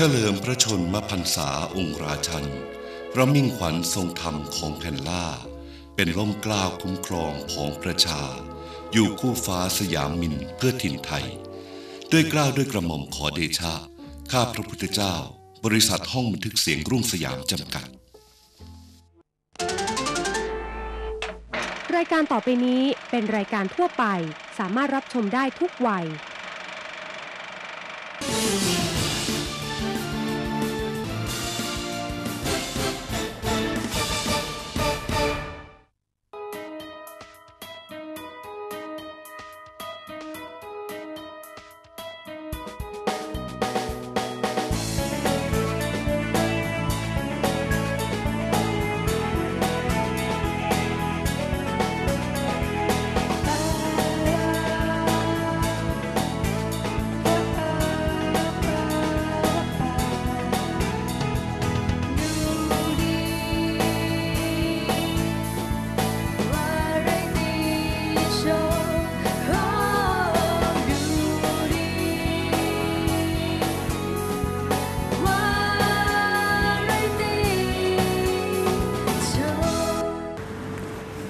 เฉลิมพระชนมพรรษาองค์ราชันพระมิ่งขวัญทรงธรรมของแผ่นล่า เป็นล่มกล้าวคุ้มครองของประชา อยู่คู่ฟ้าสยามมินเพื่อถิ่นไทย ด้วยกล้าวด้วยกระหม่อมขอเดชะ ข้าพระพุทธเจ้า บริษัทห้องบันทึกเสียงรุ่งสยามจำกัด รายการต่อไปนี้เป็นรายการทั่วไป สามารถรับชมได้ทุกวัย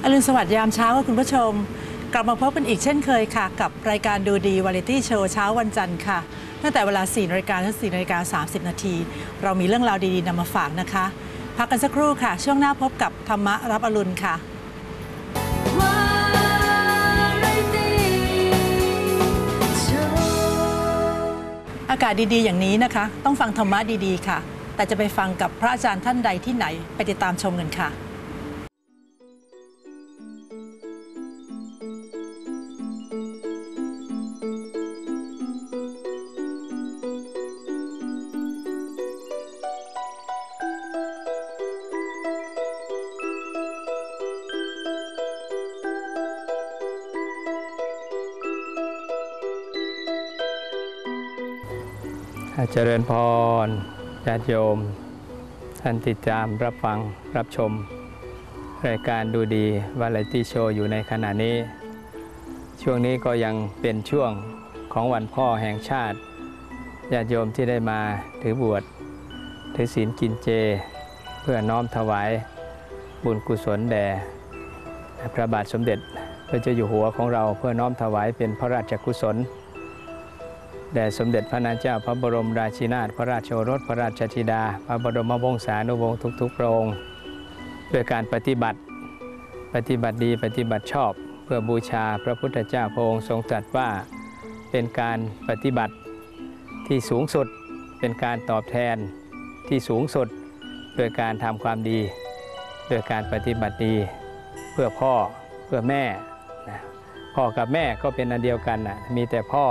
อรุณสวัสดิ์ยามเช้าค่ะคุณผู้ชม กลับมาพบกันอีกเช่นเคยค่ะ กับรายการดูดีวาไรตี้โชว์เช้าวันจันทร์ค่ะ ตั้งแต่เวลา4นาฬิกาถึง4นาฬิกา30 นาที เรามีเรื่องราวดีๆนำมาฝากนะคะ พักกันสักครู่ค่ะ ช่วงหน้าพบกับธรรมะรับอรุณค่ะอากาศดีๆ อย่างนี้นะคะ ต้องฟังธรรมะดีๆ ค่ะ แต่จะไปฟังกับพระอาจารย์ท่านใดที่ไหน ไปติดตามชมกันค่ะ เจริญพรญาติโยม ท่านติดตามรับฟังรับชม รายการดูดีวาไรตี้โชว์อยู่ในขณะนี้ ช่วงนี้ก็ยังเป็นช่วงของวันพ่อแห่งชาติญาติโยมที่ได้มาถือบวชถือศีลกินเจ เพื่อน้อมถวายบุญกุศลแด่พระบาทสมเด็จพระเจ้าอยู่หัวของเราเพื่อน้อมถวายเป็นพระราชกุศล แด่สมเด็จพระนางเจ้าพระบรมราชินาถพระราชโอรสพระราชธิดา พระบรมวงศานุวงศ์ทุกๆพระองค์ด้วยการปฏิบัติ ปฏิบัติดีปฏิบัติชอบ เพื่อบูชาพระพุทธเจ้าพระองค์ทรงตรัสว่าเป็นการปฏิบัติที่สูงสุดเป็นการตอบแทนที่สูงสุดโดยการทำความดี โดยการปฏิบัติดี เพื่อพ่อเพื่อแม่ พ่อกับแม่ก็เป็นอันเดียวกันนะมีแต่พ่อ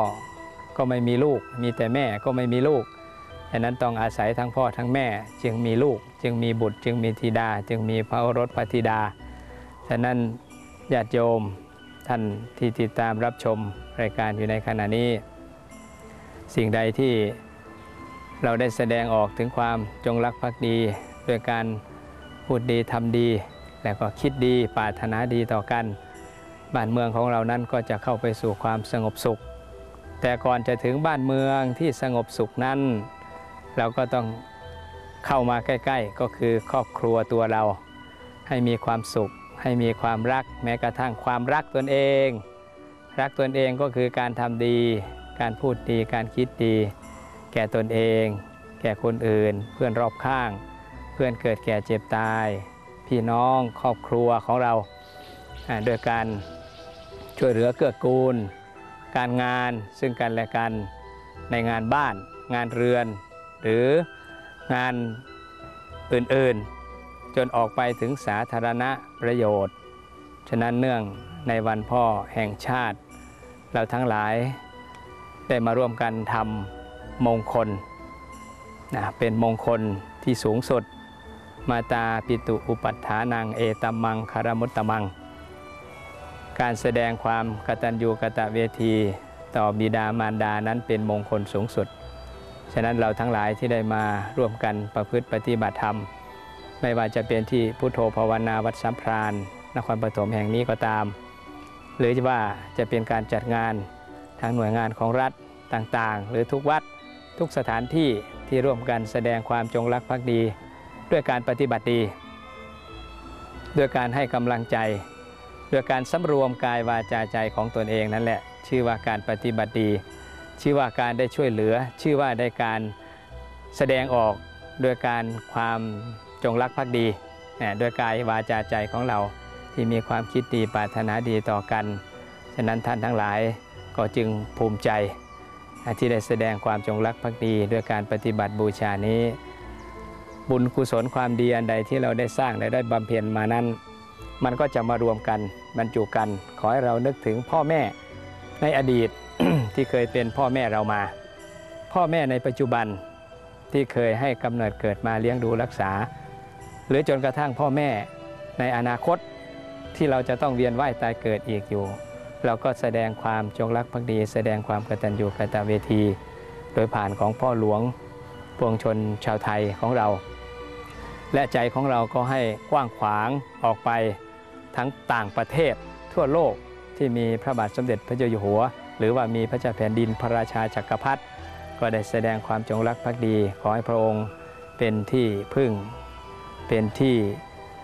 ก็ไม่มีลูก มีแต่แม่ก็ไม่มีลูกดังนั้นต้องอาศัยทั้งพ่อทั้งแม่ จึงมีลูก จึงมีบุตร จึงมีธิดา จึงมีพระโอรสพระธิดาฉะนั้นญาติโยมท่านที่ติดตามรับชมรายการอยู่ในขณะนี้ สิ่งใดที่เราได้แสดงออกถึงความจงรักภักดีด้วยการพูดดีทำดี และก็คิดดีปรารถนาดีต่อกัน บ้านเมืองของเรานั้นก็จะเข้าไปสู่ความสงบสุข แต่ก่อนจะถึงบ้านเมืองที่สงบสุขนั้น เราก็ต้องเข้ามาใกล้ๆ ก็คือครอบครัวตัวเรา ให้มีความสุข ให้มีความรักแม้กระทั่งความรักตนเอง รักตนเองก็คือการทำดี การพูดดีการคิดดี แก่ตนเอง แก่คนอื่น เพื่อนรอบข้าง เพื่อนเกิดแก่เจ็บตาย พี่น้องครอบครัวของเรา โดยการช่วยเหลือเกื้อกูล การงานซึ่งกันและกันในงานบ้าน งานเรือน หรืองานอื่นๆ จนออกไปถึงสาธารณประโยชน์ ฉะนั้นเนื่องในวันพ่อแห่งชาติ เราทั้งหลายได้มาร่วมกันทำมงคลนะเป็นมงคลที่สูงสุด มาตาปิตุอุปัฏฐานังเอตัมมังคารมุตตมัง การแสดงความกตัญญูกตเวที ต่อบิดามารดานั้นเป็นมงคลสูงสุด ฉะนั้นเราทั้งหลายที่ได้มาร่วมกันประพฤติปฏิบัติธรรม ไม่ว่าจะเป็นที่พุทโธภาวนาวัดสัมพรานนครปฐมแห่งนี้ก็ตาม หรือว่าจะเป็นการจัดงานทางหน่วยงานของรัฐต่างๆ หรือทุกวัดทุกสถานที่ที่ร่วมกันแสดงความจงรักภักดี ด้วยการปฏิบัติดี ด้วยการให้กำลังใจ ด้วยการสำรวมกายวาจาใจของตนเองนั่นแหละ ชื่อว่าการปฏิบัติดี ชื่อว่าการได้ช่วยเหลือ ชื่อว่าได้การแสดงออกด้วยการความจงรักภักดีนะด้วยกายวาจาใจของเราที่มีความคิดดีปรารถนาดีต่อกัน ฉะนั้นท่านทั้งหลายก็จึงภูมิใจ ที่ได้แสดงความจงรักภักดี ด้วยการปฏิบัติบูชานี้ บุญกุศลความดีอันใดที่เราได้สร้างและได้บำเพ็ญมานั้น มันก็จะมารวมกันบรรจุกัน ขอให้เรานึกถึงพ่อแม่ในอดีตที่เคยเป็นพ่อแม่เรามา พ่อแม่ในปัจจุบันที่เคยให้กำเนิดเกิดมาเลี้ยงดูรักษา หรือจนกระทั่งพ่อแม่ในอนาคตที่เราจะต้องเวียนว่ายตายเกิดอีกอยู่ เราก็แสดงความจงรักภักดี แสดงความกตัญญูกตเวที โดยผ่านของพ่อหลวงปวงชนชาวไทยของเรา และใจของเราก็ให้กว้างขวางออกไป ทั้งต่างประเทศทั่วโลกที่มีพระบาทสมเด็จพระเจ้าอยู่หัว หรือว่ามีพระเจ้าแผ่นดินพระราชาจักรพรรดิก็ได้แสดงความจงรักภักดี ขอให้พระองค์เป็นที่พึ่ง เป็นที่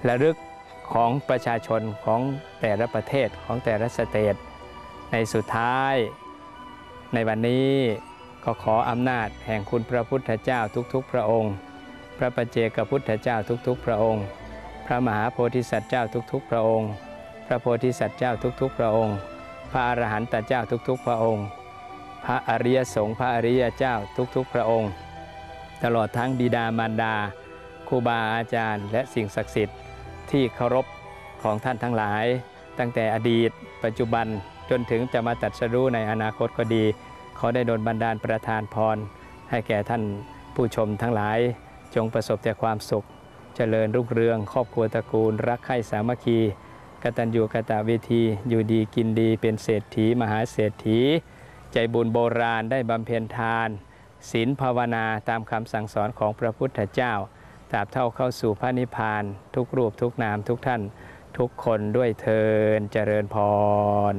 ระลึกของประชาชนของแต่ละประเทศของแต่ละสเตทในสุดท้าย ในวันนี้ก็ขออำนาจแห่งคุณพระพุทธเจ้าทุกๆ พระองค์ พระปัจเจกพุทธเจ้าทุกๆ พระองค์ พระมหาโพธิสัตว์เจ้าทุกๆ พระองค์ พระโพธิสัตว์เจ้าทุกๆ พระองค์ พระอรหันตเจ้าทุกๆ พระองค์ พระอริยสงฆ์พระอริยเจ้าทุกๆ พระองค์ ตลอดทั้งบิดามารดาครูบาอาจารย์ และสิ่งศักดิ์สิทธิ์ที่เคารพของท่านทั้งหลาย ตั้งแต่อดีต ปัจจุบันจนถึงจะมาตัดสรู้ในอนาคตก็ดี ขอได้โดนบันดาลประทานพร ให้แก่ท่านผู้ชมทั้งหลายจงประสบแต่ความสุข เจริญรุ่งเรือง ครอบครัวตระกูล รักใคร่สามัคคีกตัญญูกตเวที อยู่ดีกินดีเป็นเศรษฐี มหาเศรษฐี ใจบุญโบราณได้บำเพ็ญทานศีลภาวนาตามคำสั่งสอนของพระพุทธเจ้าตราบเท่าเข้าสู่พระนิพพาน ทุกรูปทุกนามทุกท่าน ทุกคนด้วยเทินเจริญพร